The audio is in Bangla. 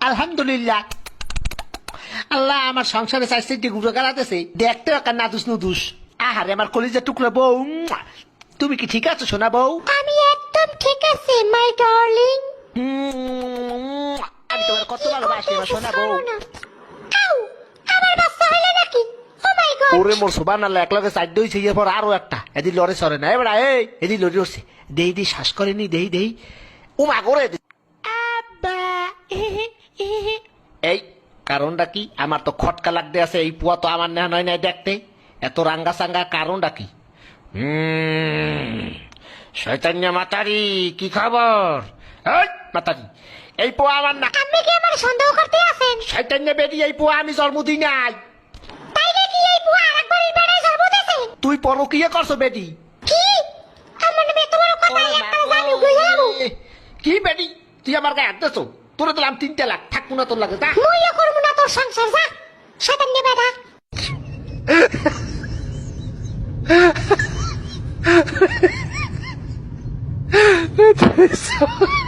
আলহামদুলিল্লাহ। আল্লাহ আমার সংসারে চাইছে একটি গুঁড়ো গালাতেছে। দেখতে একটা নাদুস নুদুস। আহারে আমার কলিজা টুকরা বউ তুমি কি ঠিক আছো সোনা বউ? আমি একদম ঠিক আছি মাই ডার্লিং উম, আমি তোমার কত ভালোবাসি আমার সোনা বউ। আমার বাচ্চা হইল নাকি? ও মাই গড ওরে মোর সোবান আল্লাহ এক লগে দই সেই পর আরও একটা। এদি লড়ে সরে না এবার এই এদি লড়ে উঠছে। দেই দেই শ্বাস করেনি দেই দেই। ও মা করে কারণটা কি? আমার তো খটকা লাগতে আছে এই পুয়া তো আমার নেওয়া নয় নাই দেখতে। এত রাঙ্গা সাঙ্গা কারণটা কি? শৈতান্য মাতারি কি খবর? মাতারি এই পোয়া আমার না আপনি কি আমার সন্দেহ করতে আছেন? শৈতান্য এই পোয়া আমি জন্ম দিই নাই। তাই নাকি এই বুয়া আরেকবার এই বেড়ায় জন্ম তুই পরকিয়ে করছ বেটি কি? আমার নামে এত বড় কথা একটা যাব। কি বেটি তুই আমার গায়ে হাত দিছো তোর দিলাম তিনটে লাখ থাকব না তোর লাগে যা। মুইও করব না তোর সংসার যা শয়তান নে বেটা